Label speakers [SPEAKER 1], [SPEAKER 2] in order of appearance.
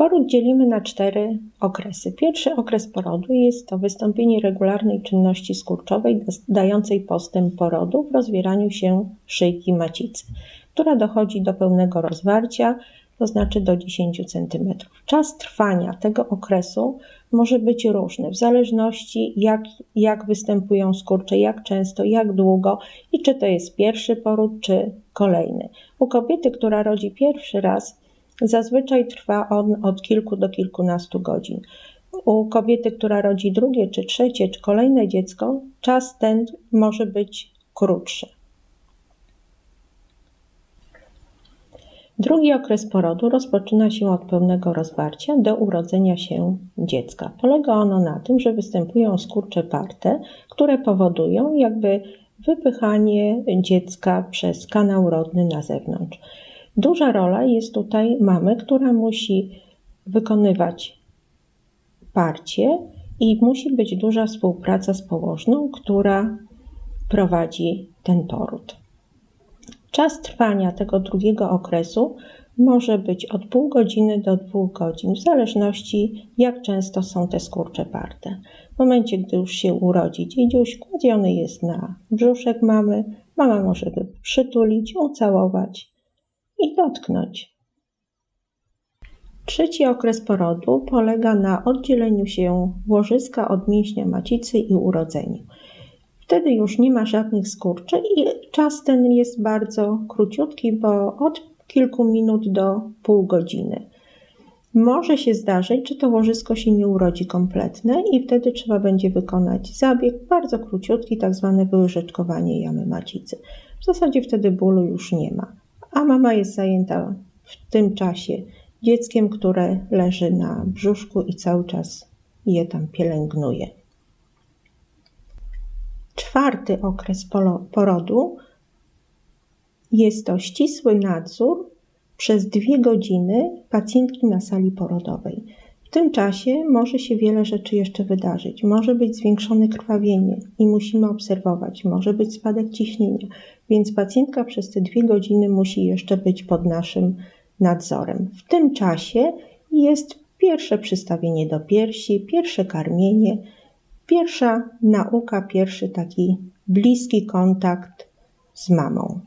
[SPEAKER 1] Poród dzielimy na cztery okresy. Pierwszy okres porodu jest to wystąpienie regularnej czynności skurczowej dającej postęp porodu w rozwieraniu się szyjki macicy, która dochodzi do pełnego rozwarcia, to znaczy do 10 cm. Czas trwania tego okresu może być różny w zależności jak, jak występują skurcze, jak często, jak długo i czy to jest pierwszy poród, czy kolejny. U kobiety, która rodzi pierwszy raz, Zazwyczaj trwa on od kilku do kilkunastu godzin. U kobiety, która rodzi drugie, czy trzecie, czy kolejne dziecko, czas ten może być krótszy. Drugi okres porodu rozpoczyna się od pełnego rozwarcia do urodzenia się dziecka. Polega ono na tym, że występują skurcze parte, które powodują jakby wypychanie dziecka przez kanał rodny na zewnątrz. Duża rola jest tutaj mamy, która musi wykonywać parcie i musi być duża współpraca z położną, która prowadzi ten poród. Czas trwania tego drugiego okresu może być od pół godziny do dwóch godzin, w zależności jak często są te skurcze parte. W momencie, gdy już się urodzi dziedziuś, kładziony jest na brzuszek mamy, mama może go przytulić, ucałować i dotknąć. Trzeci okres porodu polega na oddzieleniu się łożyska od mięśnia macicy i urodzeniu. Wtedy już nie ma żadnych skurczy i czas ten jest bardzo króciutki, bo od kilku minut do pół godziny. Może się zdarzyć, że to łożysko się nie urodzi kompletne i wtedy trzeba będzie wykonać zabieg bardzo króciutki, tak zwane wyłyżeczkowanie jamy macicy. W zasadzie wtedy bólu już nie ma a mama jest zajęta w tym czasie dzieckiem, które leży na brzuszku i cały czas je tam pielęgnuje. Czwarty okres porodu jest to ścisły nadzór przez dwie godziny pacjentki na sali porodowej. W tym czasie może się wiele rzeczy jeszcze wydarzyć. Może być zwiększone krwawienie i musimy obserwować, może być spadek ciśnienia, więc pacjentka przez te dwie godziny musi jeszcze być pod naszym nadzorem. W tym czasie jest pierwsze przystawienie do piersi, pierwsze karmienie, pierwsza nauka, pierwszy taki bliski kontakt z mamą.